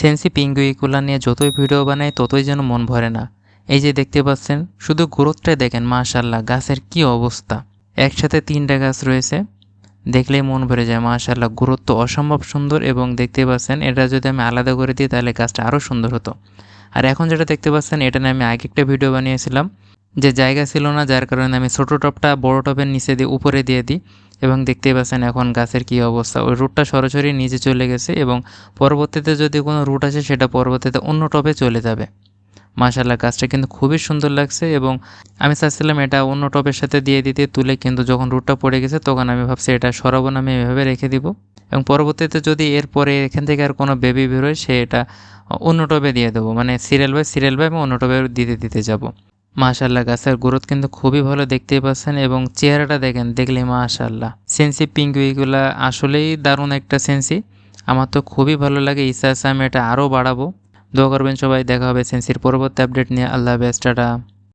সেন্সি পিঙ্গুইগুলা নিয়ে যতই ভিডিও বানাই, ততই যেন মন ভরে না। এই যে দেখতে পাচ্ছেন, শুধু গ্রোথটা দেখেন মাশাল্লাহ গাছের কি অবস্থা। একসাথে তিনটা গাছ রয়েছে, দেখলেই মন ভরে যায় মাশাল্লাহ গুরুত্ব অসম্ভব সুন্দর এবং দেখতে পাচ্ছেন, এটা যদি আমি আলাদা করে দিই, তাহলে গাছটা আরও সুন্দর হতো। আর এখন যেটা দেখতে পাচ্ছেন, এটা নিয়ে আমি আগে একটা ভিডিও বানিয়েছিলাম, যে জায়গা ছিল না, যার কারণে আমি ছোটো টপটা বড় টপের নিচে দিয়ে উপরে দিয়ে দিই। এবং দেখতেই পাচ্ছেন এখন গাছের কী অবস্থা। ওই রুটটা সরাসরি নিচে চলে গেছে এবং পরবর্তীতে যদি কোনো রুট আসে, সেটা পরবর্তীতে অন্য টপে চলে যাবে। মাশাল্লাহ গাছটা কিন্তু খুবই সুন্দর লাগছে এবং আমি চাচ্ছিলাম এটা অন্য টপের সাথে দিয়ে দিতে, তুলে কিন্তু যখন রুটটা পড়ে গেছে, তখন আমি ভাবছি এটা সরাবো না, আমি এভাবে রেখে দিব। এবং পরবর্তীতে যদি এরপরে এখান থেকে আর কোনো বেবি বেরোয়, সে এটা অন্য টবে দিয়ে দেবো। মানে সিরিয়াল বাই সিরিয়াল বাই আমি অন্য টবে দিতে দিতে যাব। মাশাল্লাহ গাছের গ্রোথ কিন্তু খুবই ভালো দেখতেই পাচ্ছেন এবং চেহারাটা দেখেন দেখলে মাশাল্লাহ সেন্সি পিঙ্গুইগুলা আসলেই দারুণ একটা সেন্সি আমার তো খুবই ভালো লাগে, ইচ্ছা আছে আমি এটা আরও বাড়াবো। দোয়া করবেন সবাই, দেখা হবে সেন্সির পরবর্তী আপডেট নিয়ে। আল্লাহ হাফেজ, টাটা।